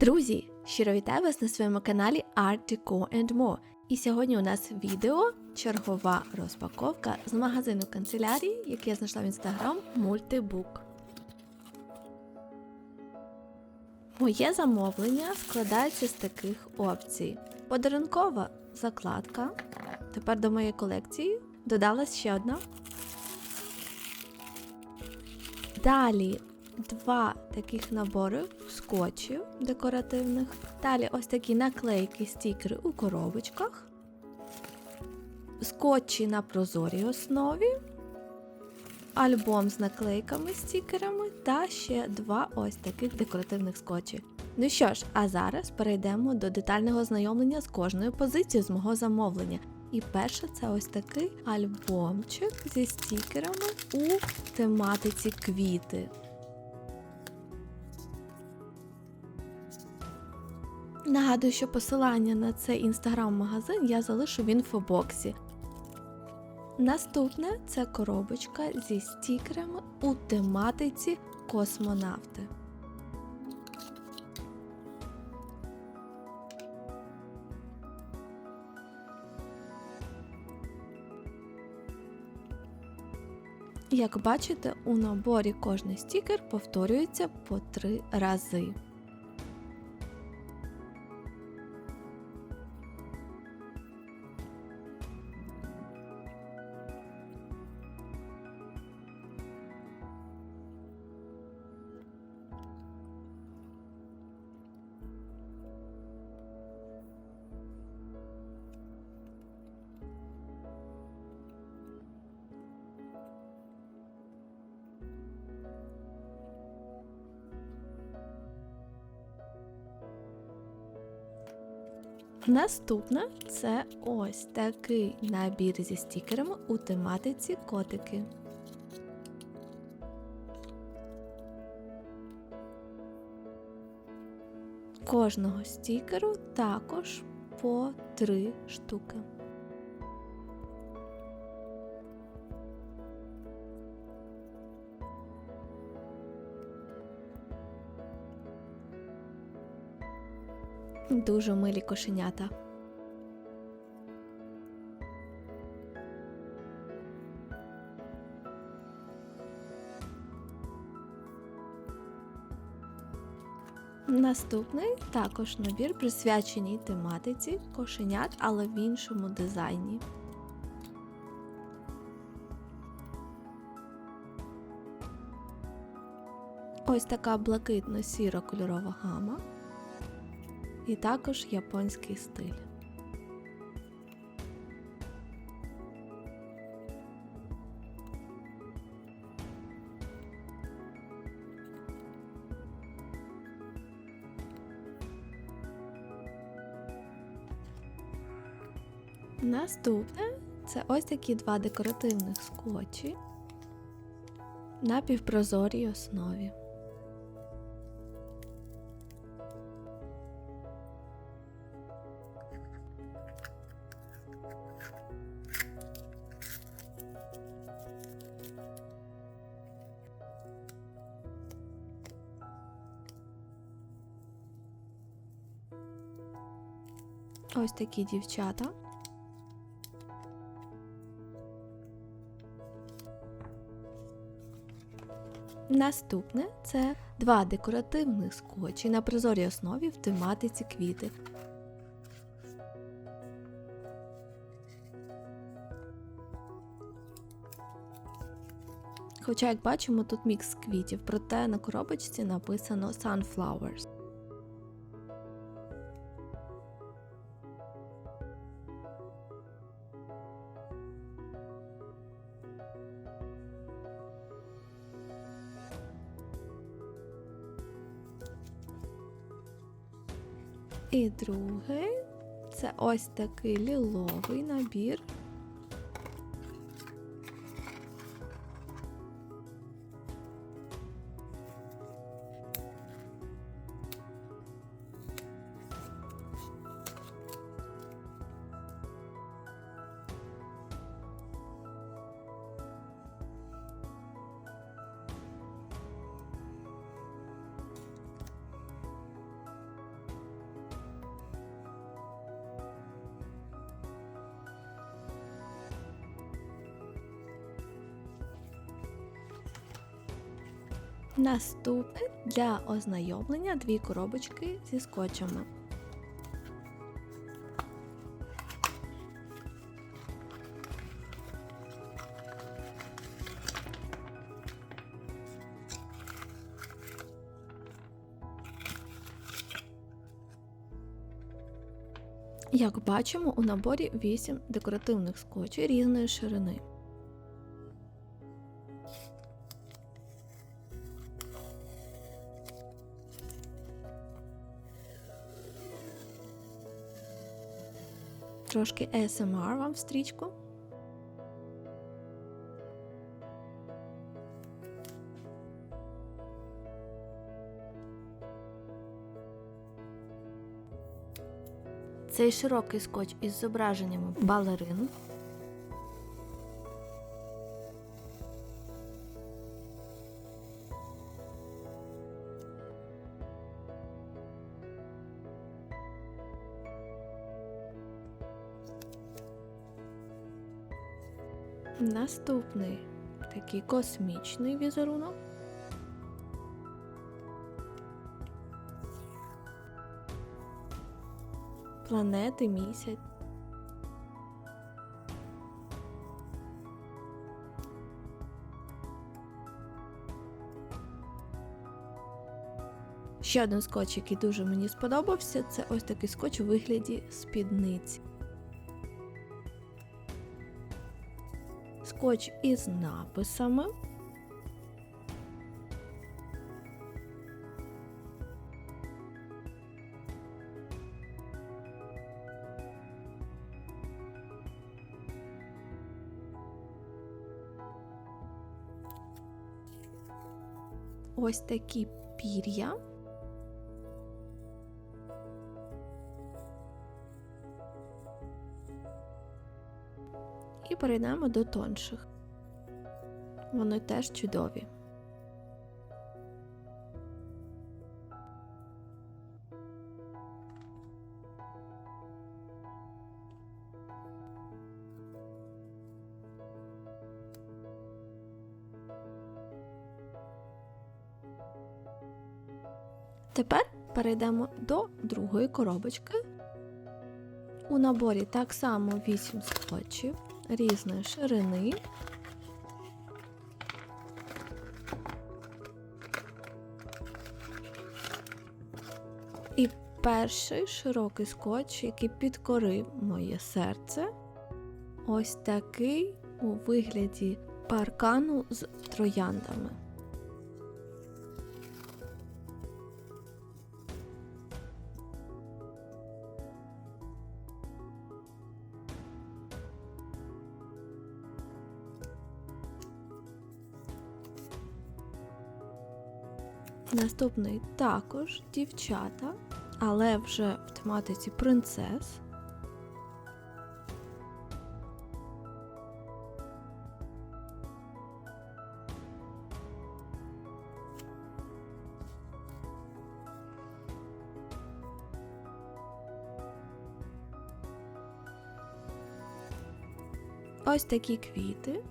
Друзі, щиро вітаю вас на своєму каналі Art Deco and More. І сьогодні у нас відео чергова розпаковка з магазину канцелярії, який я знайшла в інстаграм Multibook. Моє замовлення складається з таких опцій: подарункова закладка. Тепер до моєї колекції додалась ще одна. Далі два таких набори скотчів декоративних. Далі ось такі наклейки, стікери у коробочках. Скотчі на прозорій основі. Альбом з наклейками, стікерами та ще два ось таких декоративних скотчі. Ну що ж, а зараз перейдемо до детального знайомлення з кожною позицією з мого замовлення. І перше це ось такий альбомчик зі стікерами у тематиці квіти. Нагадую, що посилання на цей інстаграм-магазин я залишу в інфобоксі. Наступне це коробочка зі стікерами у тематиці космонавти. Як бачите, у наборі кожний стікер повторюється по три рази. Наступне це ось такий набір зі стікерами у тематиці котики. Кожного стікеру також по три штуки. Дуже милі кошенята. Наступний також набір присвячений тематиці кошенят, але в іншому дизайні. Ось така блакитно-сіра кольорова гама і також японський стиль. Наступне це ось такі два декоративних скотчі на півпрозорій основі. Ось такі дівчата. Наступне це два декоративних скотчі на прозорій основі в тематиці квіти. Хоча, як бачимо, тут мікс квітів, проте на коробочці написано Sunflowers. І другий це ось такий ліловий набір. Наступне для ознайомлення дві коробочки зі скотчами. Як бачимо, у наборі 8 декоративних скотчів різної ширини. Трошки ASMR вам в стрічку. Цей широкий скотч із зображеннями балерин. Наступний такий космічний візерунок. Планети місяць. Ще один скотч, який дуже мені сподобався, це ось такий скотч у вигляді спідниці. Скотч із написами. Ось такі пір'я. І перейдемо до тонших. Вони теж чудові. Тепер перейдемо до другої коробочки. У наборі так само 8 скотчів різної ширини. І перший широкий скотч, який підкорив моє серце, ось такий у вигляді паркану з трояндами. Наступний також дівчата, але вже в тематиці принцес. Ось такі квіти.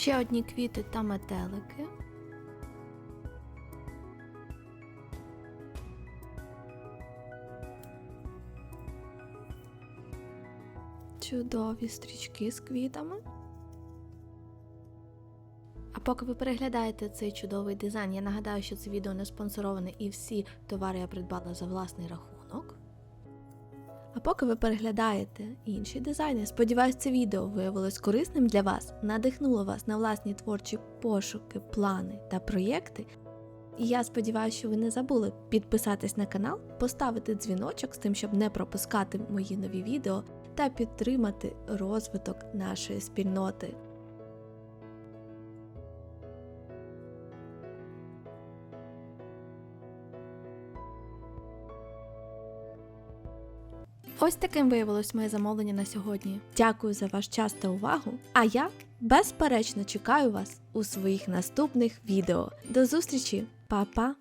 Ще одні квіти та метелики. Чудові стрічки з квітами. А поки ви переглядаєте цей чудовий дизайн, я нагадаю, що це відео не спонсороване і всі товари я придбала за власний рахунок. А поки ви переглядаєте інші дизайни, сподіваюсь, це відео виявилось корисним для вас, надихнуло вас на власні творчі пошуки, плани та проєкти. І я сподіваюся, що ви не забули підписатись на канал, поставити дзвіночок з тим, щоб не пропускати мої нові відео та підтримати розвиток нашої спільноти. Ось таким виявилось моє замовлення на сьогодні. Дякую за ваш час та увагу. А я безперечно чекаю вас у своїх наступних відео. До зустрічі, Па-па!